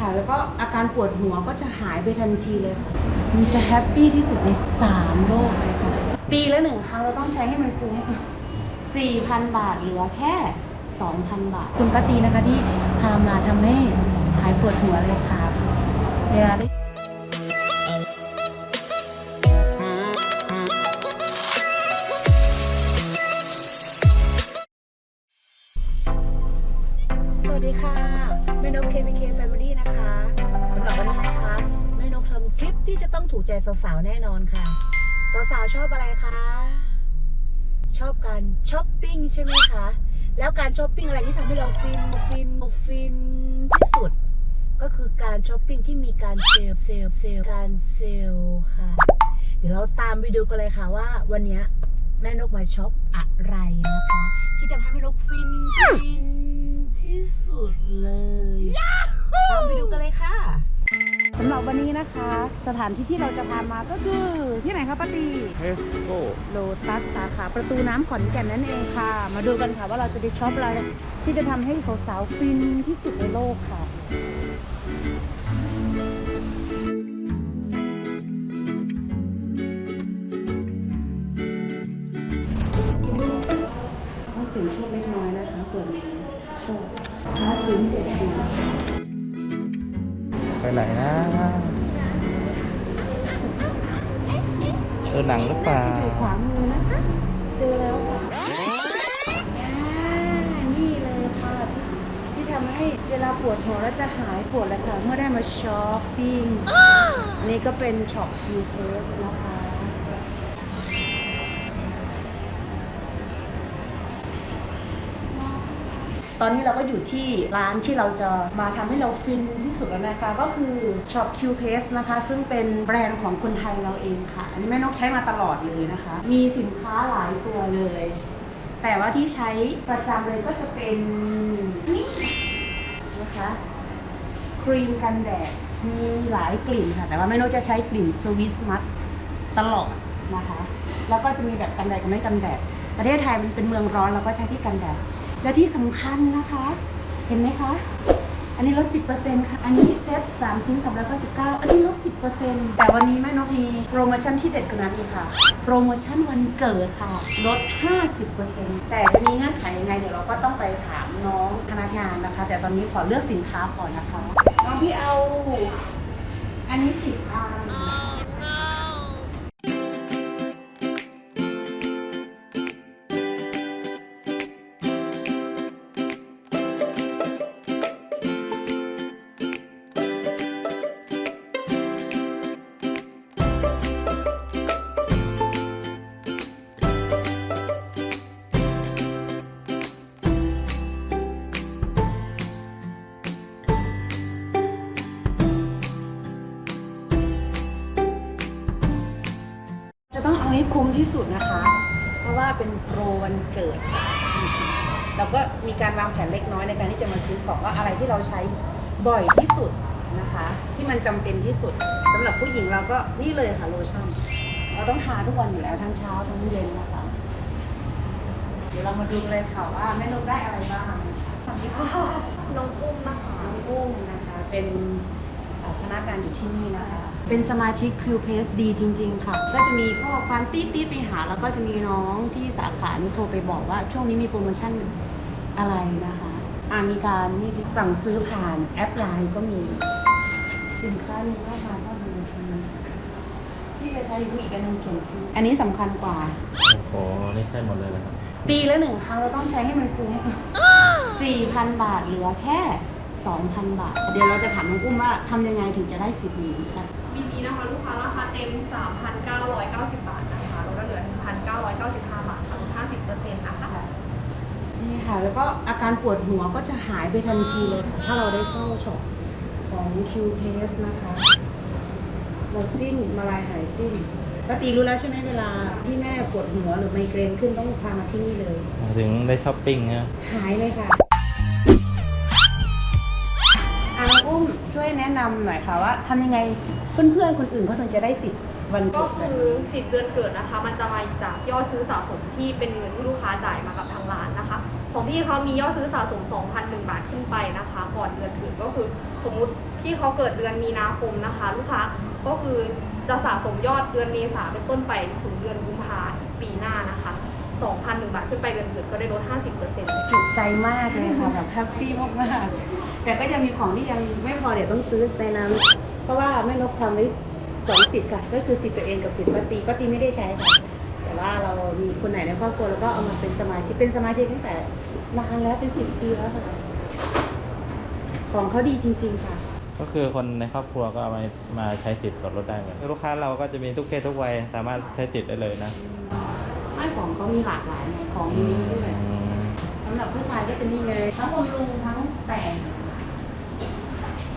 ค่ะ แล้วก็อาการปวดหัวก็จะหายไปทันทีเลยค่ะมันจะแฮปปี้ที่สุดใน 3 โลกเลยค่ะ ปีละหนึ่งครั้งเราต้องใช้ให้มันคุ้ม4,000 บาทเหลือแค่ 2,000 บาท คุณป้าตีนะคะที่พามาทำให้หายปวดหัวเลยค่ะเวลาได้ ที่จะต้องถูกใจสาวๆ แน่นอนค่ะ สาวๆ ชอบอะไรคะ ชอบการช้อปปิ้งใช่ไหมคะ แล้วการช้อปปิ้งอะไรที่ทำให้เราฟิน ฟิน ฟินที่สุด ก็คือการช้อปปิ้งที่มีการเซลล์เซลล์เซลล์การเซลล์ค่ะ เดี๋ยวเราตามไปดูกันเลยค่ะว่าวันเนี้ยแม่นกมาช็อปอะไรนะคะ ที่ทำให้แม่นกฟินฟินที่สุดเลย ตามไปดูกันเลยค่ะสำ หรับวันนี้นะคะ สถานที่ที่เราจะพามาก็คือที่ไหนคะป้าตีเทสโก้โลตัสสาขาประตูน้ำขอนแก่นนั่นเองค่ะ มาดูกันค่ะว่าเราจะไปช็อปอะไรที่จะทำให้สาวๆฟินที่สุดในโลกค่ะ เออหนังหรือเปล่าขวามือนะคะเจอแล้วค่ะอ่านี่เลยค่ะที่ที่ทำให้เวลาปวดหัวแล้วจะหายปวดแล้วค่ะเมื่อได้มาช้อปปิ้งอันนี้ก็เป็นช็อปคิวเทสนะคะ ตอนนี้เราก็อยู่ที่ร้านที่เราจะมาทำให้เราฟินที่สุดแล้วนะคะ ก็คือ Shop Q Paste นะคะ ซึ่งเป็นแบรนด์ของคนไทยเราเองค่ะ อันนี้แม่นกใช้มาตลอดเลยนะคะ มีสินค้าหลายตัวเลย แต่ว่าที่ใช้ประจำเลยก็จะเป็นนี่นะคะครีมกันแดดมีหลายกลิ่นค่ะ แต่ว่าแม่นกจะใช้กลิ่นสวิสมัทตลอดนะคะ แล้วก็จะมีแบบกันแดดกับไม่กันแดดประเทศไทยมันเป็นเมืองร้อนเราก็ใช้ที่กันแดด และที่สำคัญนะคะ เห็นไหมคะ อันนี้ลด 10%ค่ะ อันนี้เซ็ต3ชิ้น399อันนี้ลด 10%แต่วันนี้แม่นกมีโปรโมชั่นที่เด็ดกว่านั้นอีกค่ะ โปรโมชั่นวันเกิดค่ะ ลด 50%แต่จะมีเงื่อนไขยังไง เดี๋ยวเราก็ต้องไปถามน้องพนักงานนะคะ แต่ตอนนี้ขอเลือกสินค้าก่อนนะคะ น้องพี่เอา อันนี้สิ นจะต้องเอาให้คุ้มที่สุดนะคะ เพราะว่าเป็นโปรวันเกิดค่ะเราก็มีการวางแผนเล็กน้อยในการที่จะมาซื้อของว่าอะไรที่เราใช้บ่อยที่สุดนะคะ ที่มันจำเป็นที่สุดสำหรับผู้หญิงเราก็นี่เลยค่ะโลชั่นเราต้องทาทุกวันอยู่แล้วทั้งเช้าทั้งเย็นนะคะ เดี๋ยวเรามาดูเลยค่ะว่าแม่นกได้อะไรบ้างสวัสดีค่ะน้องอุ้มนะคะน้องอุ้มนะคะ เป็นเอ่อพนักงานอยู่ที่นี่นะคะ เป็นสมาชิก Q Pace ดีจริง ๆ ค่ะ ก็จะมีข้อความตีดๆไปหา แล้วก็จะมีน้องที่สาขานี่โทรไปบอกว่าช่วงนี้มีโปรโมชั่นอะไรนะคะอ่ามีการนี่สั่งซื้อผ่านแอปไลน์ก็มีสินค้านี้ราคาก็ดีที่จะใช้อยู่อีกอันหนึงเขียนชื่ออันนี้สำคัญกว่าโอ้โหนี่ใช่หมดเลยนะครับ ปีละหนึ่งครั้งเราต้องใช้ให้มันคุ้ม4,000 บาทเหลือแค่ 2,000 บาท เดี๋ยวเราจะถามน้องอุ้มว่าทำยังไงถึงจะได้สิทธิ์นี้นะปีนี้นะคะลูกค้าราคาเต็ม 3,990 บาทนะคะลดเหลือ 1,995 บาทค่ะลด50%นะคะนี่ค่ะ แล้วก็อาการปวดหัวก็จะหายไปทันทีเลยค่ะ ถ้าเราได้เข้าช็อปของ Q Pace นะคะเราสิ้นมาลายหายสิ้นปกติรู้แล้วใช่ไหมเวลาที่แม่ปวดหัวหรือไมเกรนขึ้นต้องพามาที่นี่เลย ถึงได้ช้อปปิ้งนะหายเลยค่ะ ช่วยแนะนำหน่อยค่ะว่าทำยังไงเพื่อนๆคนอื่นเขาถึงจะได้สิทธิ์วันก็เกิดคือสิทธิ์เดือนเกิดนะคะ มันจะมาจากยอดซื้อสะสมที่เป็นเงินที่ลูกค้าจ่ายมากับทางร้านนะคะ ของพี่เขามียอดซื้อสะสม 2,001 บาทขึ้นไปนะคะ ก่อนเดือนเกิดก็คือสมมุติที่เขาเกิดเดือนมีนาคมนะคะ ลูกค้าก็คือจะสะสมยอดเดือนเมษาเป็นต้นไปถึงเดือนกุมภาปีหน้านะคะ2,001บาทขึ้นไปเดือนอื่นก็ได้ลด 50%เลย จุใจมากเลยค่ะแบบแฮปปี้มากๆ แต่ก็ยังมีของที่ยังไม่พอเดี๋ยวต้องซื้อในนั้น เพราะว่าแม่นกทำไว้สองสิทธิ์ค่ะ ก็คือสิทธิ์ตัวเองกับสิทธิ์ป้าตีป้าตีไม่ได้ใช้ค่ะ แต่ว่าเรามีคนไหนในครอบครัวแล้วก็เอามาเป็นสมาชิกเป็นสมาชิกตั้งแต่นานแล้วเป็นสิบปีแล้วค่ะ ของเขาดีจริง ๆ ค่ะ ก็คือคนในครอบครัวก็เอามามาใช้สิทธิ์ส่วนลดได้เลยลูกค้าเราก็จะมีทุกเพศทุกวัยสามารถใช้สิทธิ์ได้เลยนะไม่ของเขามีหลากหลายไงของมีเรื่อยอืมสำหรับผู้ชายก็จะนี่เลยทั้งบำรุงทั้งแต่ง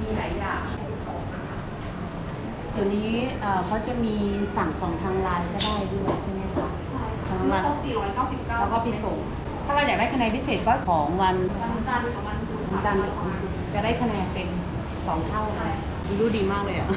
มีหลายอย่างเดี๋ยวนี้เอ่อเขาจะมีสั่งของทางไลน์ก็ได้ด้วยใช่ไหมคะใช่ทั้ค่ะงวันครบ499แล้วก็ไปส่ง ถ้าเราอยากได้คะแนนพิเศษก็ของวันวันจันทร์กับวันพุธวันจันทร์กับวันพุธจะได้คะแนนเป็นสองเท่าเลยรู้ดีมากเลยอะ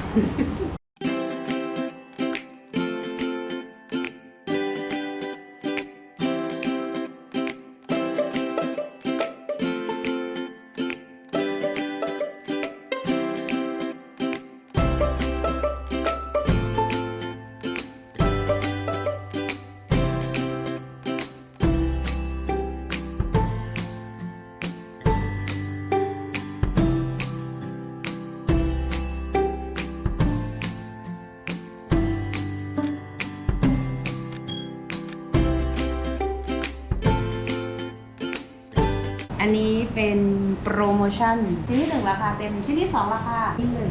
อันนี้เป็นโปรโมชั่นชิ้นที่หนึ่งราคาเต็มชิ้นที่สองราคานี่เลย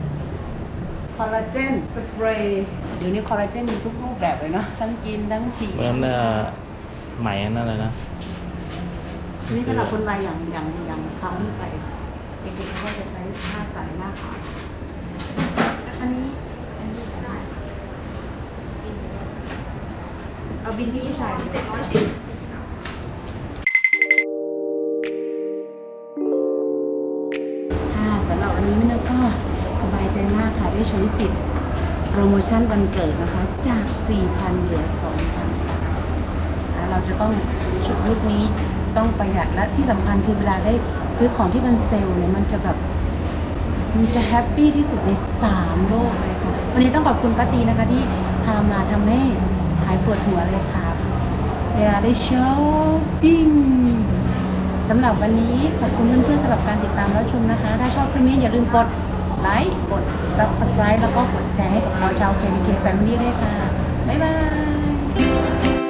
คอลลาเจนสเปรย์เดี๋ยวนี้คอลลาเจนมีทุกรูปแบบเลยเนาะทั้งกินทั้งฉีดเหมือนเอ่อไหมนั่นเลยนะอันนี่สำหรับคนวัยอย่างอย่างอย่างเขาที่ไปเด็กๆเขาก็จะใช้หน้าใสหน้าขาวอันนี้อันนี้ก็ได้เอาบินที่ใช้710ค่ะ ได้ใช้สิทธิ์โปรโมชั่นวันเกิดนะคะ จาก 4,000 เหลือ 2,000ค่ะเราจะต้องชุดยุคนี้ต้องประหยัดและที่สำคัญคือเวลาได้ซื้อของที่มันเซลล์เนี่ยมันจะแบบมันจะแฮปปี้ที่สุดใน 3 โลกเลยค่ะ วันนี้ต้องขอบคุณป้าตีนะคะที่พามาทำให้หายปวดหัวเลยค่ะเวลาได้ช้อปปิ้งสำหรับวันนี้ขอบคุณเพื่อนๆสำหรับการติดตามรับชมนะคะ ถ้าชอบคลิปนี้อย่าลืมกด ไลค์ กด subscribe แล้วก็กดแชร์ให้กับเราชาว KBK Family ด้วยค่ะ บ๊ายบาย